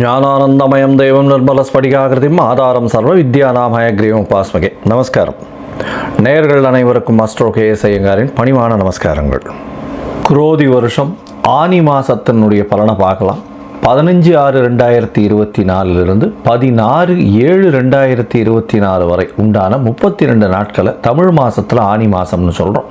ஞானானந்தமயம் దైవం నిర్మల ஸ்படிகாகிருதிம் ஆதாரம் சர்வ வித்யா நாமாய கிரீவம் உபாஸ்மகே. நமஸ்காரம். நேயர்கள் அனைவருக்கும் அஸ்ட்ரோ கேஎஸ் ஐயங்காரின் பணிவான நமஸ்காரங்கள். குரோதி வருஷம் ஆனி மாசத்தினுடைய பலனை பார்க்கலாம். பதினஞ்சு ஆறு ரெண்டாயிரத்தி இருபத்தி நாலுலேருந்து பதினாறு ஏழு ரெண்டாயிரத்தி இருபத்தி நாலு வரை உண்டான முப்பத்தி ரெண்டு நாட்களை தமிழ் மாதத்தில் ஆனி மாதம்னு சொல்கிறோம்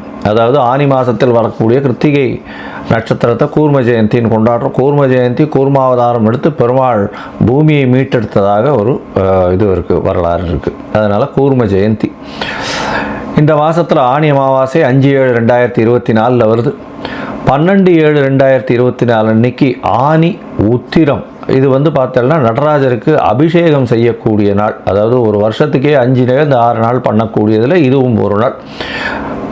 அதாவது ஆனி மாதத்தில் வரக்கூடிய கிருத்திகை நட்சத்திரத்தை கூர்ம ஜெயந்தின்னு கொண்டாடுறோம். கூர்ம ஜெயந்தி கூர்மாவதாரம் எடுத்து பெருமாள் பூமியை மீட்டெடுத்ததாக ஒரு இது இருக்குது வரலாறு இருக்குது அதனால் கூர்ம ஜெயந்தி. இந்த மாதத்தில் ஆணி அமாவாசை அஞ்சு ஏழு ரெண்டாயிரத்தி இருபத்தி நாலில் வருது. பன்னெண்டு ஏழு ரெண்டாயிரத்தி இருபத்தி நாலு அன்னைக்கு ஆனி உத்திரம். இது வந்து பார்த்தோம்னா நடராஜருக்கு அபிஷேகம் செய்யக்கூடிய நாள். அதாவது ஒரு வருஷத்துக்கே அஞ்சு நேரம் ஆறு நாள் பண்ணக்கூடியதில் இதுவும் ஒரு நாள்.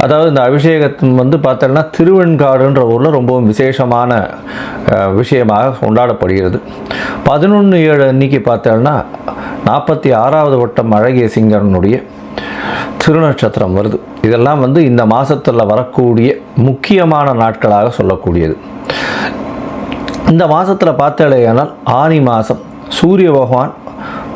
அதாவது இந்த அபிஷேகத்தின் வந்து பார்த்தோம்னா திருவெண்காடுன்ற ஊரில் ரொம்பவும் விசேஷமான விஷயமாக கொண்டாடப்படுகிறது. பதினொன்று ஏழு அன்னைக்கு பார்த்தோம்னா நாற்பத்தி ஆறாவது வட்டம் அழகிய சிங்கனுடைய திருநட்சத்திரம் வருது. இதெல்லாம் வந்து இந்த மாதத்தில் வரக்கூடிய முக்கியமான நாட்களாக சொல்லக்கூடியது. இந்த மாதத்தில் பார்த்தாலேயானால் ஆனி மாதம் சூரிய பகவான்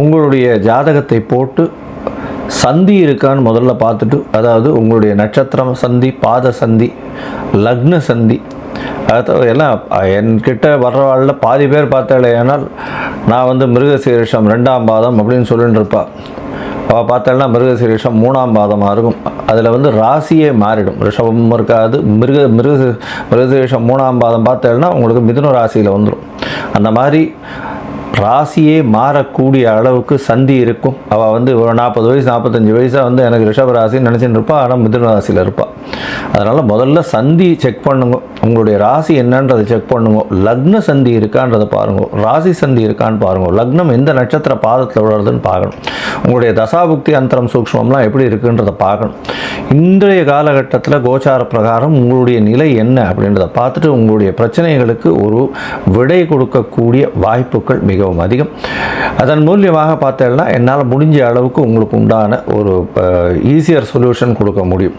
உங்களுடைய ஜாதகத்தை போட்டு சந்தி இருக்கான்னு முதல்ல பார்த்துட்டு அதாவது உங்களுடைய நட்சத்திரம் சந்தி பாத சந்தி லக்ன சந்தி அதாவது எல்லாம் என்கிட்ட வர்றவாளில் பாதி பேர் பார்த்தாலே ஏன்னால் நான் வந்து மிருகசீரிஷம் ரெண்டாம் பாதம் அப்படின்னு சொல்லிட்டு இருப்பா அவள் பார்த்தாள்னா மிருகசீரிஷம் மூணாம் பாதமாக இருக்கும். அதில் வந்து ராசியே மாறிடும். ரிஷபம் இருக்காது. மிருக மிருக மிருகசீரிஷம் மூணாம் பாதம் பார்த்தேன்னா உங்களுக்கு மிதுன ராசியில் வந்துடும் அந்த மாதிரி ராசியே மாறக்கூடிய அளவுக்கு சந்தி இருக்கும். அவள் வந்து ஒரு நாற்பது வயசு நாற்பத்தஞ்சு வயசாக வந்து எனக்கு ரிஷப ராசின்னு நினச்சின்னு இருப்பா ஆனால் மிதுன ராசியில் இருப்பாள் அதனால் முதல்ல சந்தி செக் பண்ணுங்க. உங்களுடைய ராசி என்னன்றதை செக் பண்ணுங்க. லக்ன சந்தி இருக்கான்றதை பாருங்க. ராசி சந்தி இருக்கான்னு பாருங்க. லக்னம் எந்த நட்சத்திர பாதத்தில் விழுறதுன்னு பார்க்கணும். உங்களுடைய தசாபுக்தி அந்தரம் சூக்ஷ்மம்லாம் எப்படி இருக்குன்றதை பார்க்கணும். இன்றைய காலகட்டத்தில் கோச்சார பிரகாரம் உங்களுடைய நிலை என்ன அப்படின்றத பார்த்துட்டு உங்களுடைய பிரச்சனைகளுக்கு ஒரு விடை கொடுக்கக்கூடிய வாய்ப்புகள் மிகவும் அதிகம். அதன் மூலியமாக பார்த்தேன்னா என்னால் முடிஞ்ச அளவுக்கு உங்களுக்கு உண்டான ஒரு ஈஸியர் சொல்யூஷன் கொடுக்க முடியும்.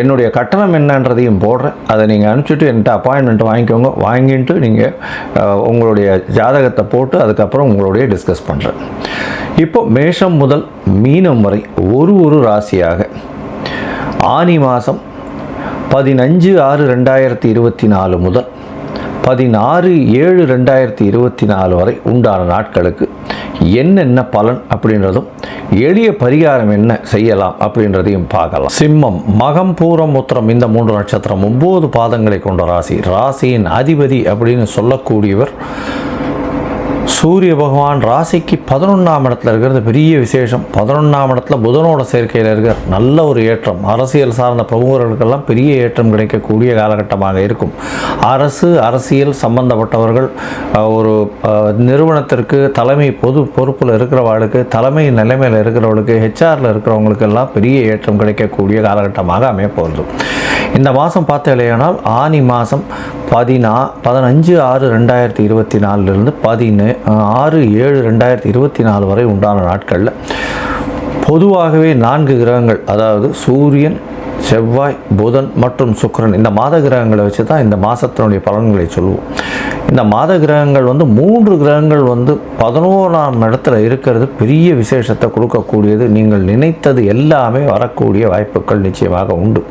என்னுடைய கட்டணம் என்னன்றதையும் போடுறேன். அதை நீங்கள் அனுப்பிச்சிட்டு என்கிட்ட அப்பாயின்மெண்ட் வாங்கிக்கோங்க. வாங்கிட்டு நீங்கள் உங்களுடைய ஜாதகத்தை போட்டு அதுக்கப்புறம் உங்களுடைய டிஸ்கஸ் பண்ணுறேன் இப்போ மேஷம் முதல் மீனம் வரை ஒரு ஒரு ராசியாக ஆனி மாதம் பதினஞ்சு ஆறு ரெண்டாயிரத்தி இருபத்தி நாலு முதல் பதினாறு ஏழு ரெண்டாயிரத்தி இருபத்தி நாலு வரை உண்டான நாட்களுக்கு என்னென்ன பலன் அப்படின்றதும் எளிய பரிகாரம் என்ன செய்யலாம் அப்படின்றதையும் பார்க்கலாம். சிம்மம் மகம் பூரம் உத்திரம் இந்த மூன்று நட்சத்திரம் ஒம்பது பாதங்களை கொண்ட ராசி. ராசியின் அதிபதி அப்படின்னு சொல்லக்கூடியவர் சூரிய பகவான் ராசிக்கு பதினொன்றாம் இடத்துல இருக்கிறது பெரிய விசேஷம். பதினொன்றாம் இடத்துல புதனோட சேர்க்கையில் இருக்கிற நல்ல ஒரு ஏற்றம். அரசியல் சார்ந்த பிரமுகர்களுக்கெல்லாம் பெரிய ஏற்றம் கிடைக்கக்கூடிய காலகட்டமாக இருக்கும். அரசு அரசியல் சம்பந்தப்பட்டவர்கள் ஒரு நிறுவனத்திற்கு தலைமை பொது பொறுப்பில் இருக்கிறவர்களுக்கு தலைமை நிலைமையில் இருக்கிறவர்களுக்கு ஹெச்ஆரில் இருக்கிறவங்களுக்கெல்லாம் பெரிய ஏற்றம் கிடைக்கக்கூடிய காலகட்டமாக அமையப்போகிறது இந்த மாதம் பார்த்தீங்களேனால் ஆனி மாதம் பதினா பதினஞ்சு ஆறு ரெண்டாயிரத்தி இருபத்தி நாலுலேருந்து பதினு ஆறு ஏழு ரெண்டாயிரத்தி இருபத்தி நாலு வரை உண்டான நாட்களில் பொதுவாகவே நான்கு கிரகங்கள் அதாவது சூரியன் செவ்வாய் புதன் மற்றும் சுக்கரன் இந்த மாத கிரகங்களை வச்சு தான் இந்த மாதத்தினுடைய பலன்களை சொல்லுவோம். இந்த மாத கிரகங்கள் வந்து மூன்று கிரகங்கள் வந்து பதினோராம் இடத்துல இருக்கிறது பெரிய விசேஷத்தை கொடுக்கக்கூடியது. நீங்கள் நினைத்தது எல்லாமே வரக்கூடிய வாய்ப்புகள் நிச்சயமாக உண்டு.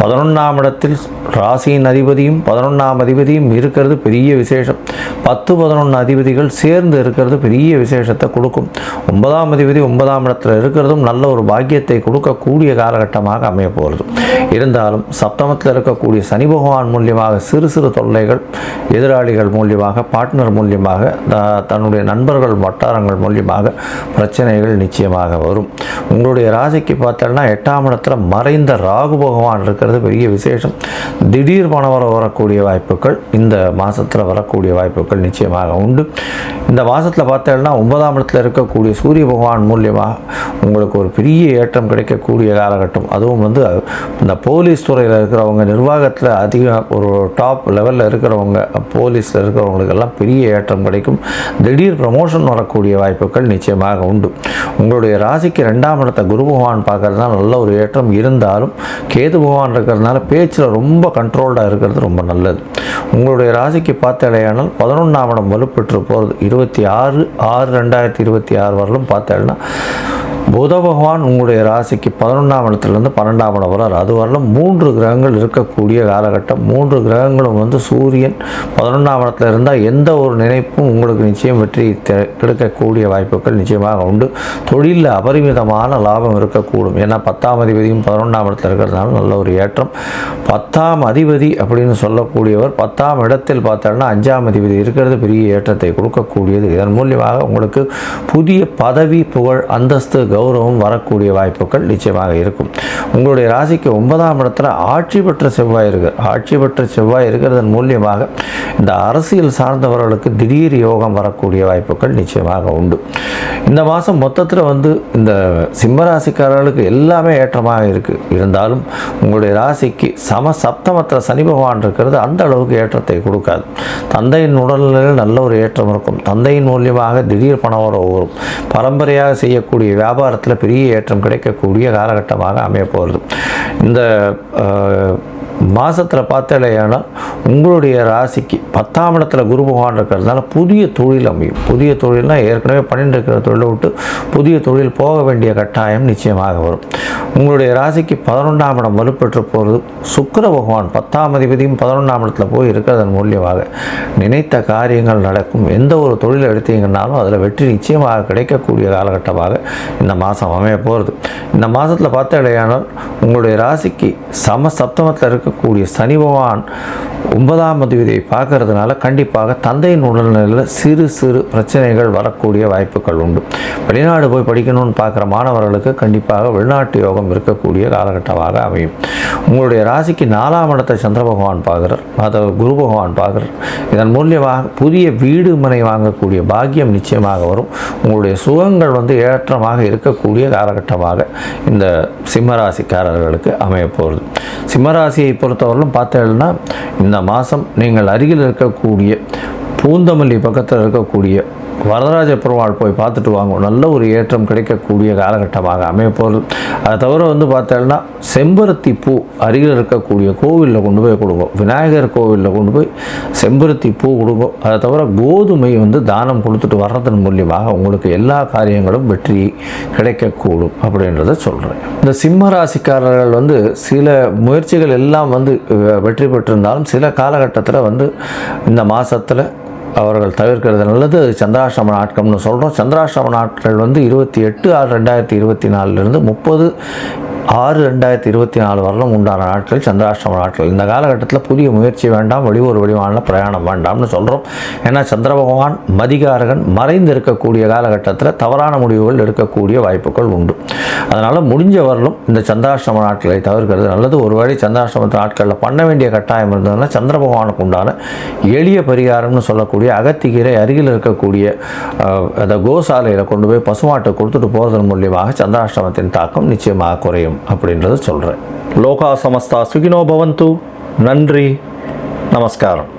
பதினொன்றாம் இடத்தில் ராசியின் அதிபதியும் பதினொன்றாம் அதிபதியும் இருக்கிறது பெரிய விசேஷம். பத்து பதினொன்று அதிபதிகள் சேர்ந்து இருக்கிறது பெரிய விசேஷத்தை கொடுக்கும். ஒன்பதாம் அதிபதி ஒன்பதாம் இடத்துல இருக்கிறதும் நல்ல ஒரு பாக்கியத்தை கொடுக்கக்கூடிய காலகட்டமாக அமைய போகிறது இருந்தாலும் சப்தமத்தில் இருக்கக்கூடிய சனி பகவான் மூலியமாக சிறு சிறு தொல்லைகள் எதிராளிகள் மூலியமாக பார்ட்னர் மூலியமாக த- தன்னுடைய நண்பர்கள் வட்டாரங்கள் மூலியமாக பிரச்சனைகள் நிச்சயமாக வரும். உங்களுடைய ராசிக்கு பார்த்தோம்னா எட்டாம் இடத்துல மறைந்த ராகு பகவான் இருக்கிறது பெரிய விசேஷம். திடீர் பணவர வரக்கூடிய வாய்ப்புகள் இந்த மாதத்தில் வரக்கூடிய வாய்ப்புகள் நிச்சயமாக உண்டு. இந்த மாதத்தில் பார்த்தோம்னா ஒன்பதாம் இடத்துல இருக்கக்கூடிய சூரிய பகவான் மூலியமாக உங்களுக்கு ஒரு பெரிய ஏற்றம் கிடைக்கக்கூடிய காலகட்டம். அதுவும் வந்து இந்த போலீஸ் துறையில் இருக்கிறவங்க நிர்வாகத்தில் அதிக ஒரு டாப் லெவலில் இருக்கிறவங்க போலீஸில் இருக்கிறவங்களுக்கெல்லாம் பெரிய ஏற்றம் கிடைக்கும். திடீர் ப்ரமோஷன் வரக்கூடிய வாய்ப்புகள் நிச்சயமாக உண்டு. உங்களுடைய ராசிக்கு ரெண்டாம் இடத்த குரு பகவான் பார்க்கறதுனால நல்ல ஒரு ஏற்றம் இருந்தாலும் கேது பகவான் இருக்கிறதுனால பேச்சில் ரொம்ப கண்ட்ரோல்டாக இருக்கிறது ரொம்ப நல்லது. உங்களுடைய ராசிக்கு பார்த்தாலேயானால் பதினொன்றாம் இடம் வலுப்பெற்று போகிறது இருபத்தி ஆறு ஆறு ரெண்டாயிரத்தி இருபத்தி ஆறு வரலும் பார்த்தேன்னா புத பகவான் உங்களுடைய ராசிக்கு பதினொன்றாம் இடத்துலேருந்து பன்னெண்டாம் இடம் வரார். அது வரலும் மூன்று கிரகங்கள் இருக்கக்கூடிய காலகட்டம். மூன்று கிரகங்களும் வந்து சூரியன் பதினொன்றாம் இடத்துல இருந்தால் எந்த ஒரு நினைப்பும் உங்களுக்கு நிச்சயம் வெற்றி கிடைக்கக்கூடிய வாய்ப்புகள் நிச்சயமாக உண்டு. தொழிலில் அபரிமிதமான லாபம் இருக்கக்கூடும். ஏன்னா பத்தாம் அதிபதியும் பதினொன்றாம் இடத்துல இருக்கிறதுனால நல்ல ஒரு ஏற்றம். பத்தாம் அதிபதி அப்படின்னு சொல்லக்கூடியவர் பத்தாம் இடத்தில் பார்த்தோம்னா அஞ்சாம் அதிபதி இருக்கிறது பெரிய ஏற்றத்தை கொடுக்கக்கூடியது. இதன் மூலியமாக உங்களுக்கு புதிய பதவி புகழ் அந்தஸ்து கௌரவம் வரக்கூடிய வாய்ப்புகள் நிச்சயமாக இருக்கும். உங்களுடைய ராசிக்கு ஒன்பதாம் இடத்துல ஆட்சி பெற்ற செவ்வாய் இருக்கு. ஆட்சி பெற்ற செவ்வாய் இருக்கிறதன் மூலியமாக இந்த அரசியல் சார்ந்தவர்களுக்கு திடீர் யோகம் வரக்கூடிய வாய்ப்புகள் நிச்சயமாக உண்டு. இந்த மாதம் மொத்தத்தில் வந்து இந்த சிம்ம ராசிக்காரர்களுக்கு எல்லாமே ஏற்றமாக இருக்குது இருந்தாலும் உங்களுடைய ராசிக்கு சம சப்தமத்தில் சனி பகவான் இருக்கிறது அந்த அளவுக்கு ஏற்றத்தை கொடுக்காது. தந்தையின் உடல்நிலையில் நல்ல ஒரு ஏற்றம் இருக்கும். தந்தையின் மூலியமாக திடீர் பணம் வரும். பரம்பரையாக செய்யக்கூடிய வியாபாரத்தில் பெரிய ஏற்றம் கிடைக்கக்கூடிய காலகட்டமாக அமையப்போகிறது இந்த மாதத்தில் பார்த்தாலேயானால் உங்களுடைய ராசிக்கு பத்தாம் இடத்துல குரு பகவான் இருக்கிறதுனால புதிய தொழில் அமையும். புதிய தொழில்னால் ஏற்கனவே பண்ணிட்டு இருக்கிற தொழிலை விட்டு புதிய தொழில் போக வேண்டிய கட்டாயம் நிச்சயமாக வரும். உங்களுடைய ராசிக்கு பதினொன்றாம் இடம் வலுப்பெற்று போகிறது சுக்கர பகவான். பத்தாம் அதிபதியும் பதினொன்றாம் இடத்துல போய் இருக்கிறதன் மூலியமாக நினைத்த காரியங்கள் நடக்கும். எந்த ஒரு தொழில் எடுத்தீங்கன்னாலும் அதில் வெற்றி நிச்சயமாக கிடைக்கக்கூடிய காலகட்டமாக இந்த மாதம் அமைய போகிறது இந்த மாதத்தில் பார்த்தாலேயானால் உங்களுடைய ராசிக்கு சம சப்தமத்தில் இருக்க இருக்கக்கூடிய சனி பகவான் ஒன்பதாம் அதிபதியை பார்க்கறதுனால கண்டிப்பாக தந்தையின் உடல்நிலையில் சிறு சிறு பிரச்சனைகள் வரக்கூடிய வாய்ப்புகள் உண்டு. வெளிநாடு போய் படிக்கணும்னு பார்க்குற மாணவர்களுக்கு கண்டிப்பாக வெளிநாட்டு யோகம் இருக்கக்கூடிய காலகட்டமாக அமையும். உங்களுடைய ராசிக்கு நாலாம் இடத்தை சந்திர பகவான் பார்க்குறார். அதை குரு பகவான் பார்க்குறார். இதன் மூலியமாக புதிய வீடு மனை வாங்கக்கூடிய பாக்கியம் நிச்சயமாக வரும். உங்களுடைய சுகங்கள் வந்து ஏற்றமாக இருக்கக்கூடிய காலகட்டமாக இந்த சிம்மராசிக்காரர்களுக்கு அமையப்போகிறது சிம்மராசியை பொறுத்தவரையிலும் பார்த்தீங்கன்னா இந்த மாதம் நீங்கள் அருகில் இருக்கக்கூடிய பூந்தமல்லி பக்கத்தில் இருக்கக்கூடிய வரதராஜ பெருமாள் போய் பார்த்துட்டு வாங்கும் நல்ல ஒரு ஏற்றம் கிடைக்கக்கூடிய காலகட்டமாக அமையப்போகுது அதை தவிர வந்து பார்த்தோம்னா செம்பருத்தி பூ அருகில் இருக்கக்கூடிய கோவிலில் கொண்டு போய் கொடுங்க விநாயகர் கோவிலில் கொண்டு போய் செம்பருத்தி பூ கொடுங்க அதை தவிர கோதுமை வந்து தானம் கொடுத்துட்டு வர்றதன் மூலியமாக உங்களுக்கு எல்லா காரியங்களும் வெற்றி கிடைக்கக்கூடும் அப்படின்றத சொல்கிறேன் இந்த சிம்ம ராசிக்காரர்கள் வந்து சில முயற்சிகள் எல்லாம் வந்து வெற்றி பெற்றிருந்தாலும் சில காலகட்டத்தில் வந்து இந்த மாதத்தில் அவர்கள் தவிர்க்கிறது நல்லது. அது சந்திராசிரம நாட்கம்னு சொல்கிறோம் சந்திராசிரம நாட்கள் வந்து இருபத்தி எட்டு ஆறு ரெண்டாயிரத்தி இருபத்தி நாலுலேருந்து முப்பது ஆறு ரெண்டாயிரத்தி இருபத்தி நாலு வரலும் உண்டான நாட்கள் சந்திராஷ்டம நாட்கள். இந்த காலகட்டத்தில் புதிய முயற்சி வேண்டாம் வெளியூர் வெளிவான பிரயாணம் வேண்டாம்னு சொல்கிறோம் ஏன்னா சந்திர பகவான் மதிகாரகன் மறைந்து இருக்கக்கூடிய காலகட்டத்தில் தவறான முடிவுகள் எடுக்கக்கூடிய வாய்ப்புகள் உண்டு. அதனால் முடிஞ்ச வரலும் இந்த சந்திராஷ்டம நாட்களை தவிர்க்கிறது நல்லது. ஒருவேளை சந்திராஷ்டம நாட்களில் பண்ண வேண்டிய கட்டாயம் இருந்ததுன்னா சந்திர பகவானுக்கு உண்டான எளிய பரிகாரம்னு சொல்லக்கூடிய அகத்திகீரை அருகில் இருக்கக்கூடிய அந்த கோசாலையில் கொண்டு போய் பசுமாட்டை கொடுத்துட்டு போகிறதன் மூலியமாக சந்திராஷ்டமத்தின் தாக்கம் நிச்சயமாக குறையும். அப்படின்றத சொல்கிறேன் லோகா சமஸ்தா சுகினோ பவந்து. நன்றி. நமஸ்காரம்.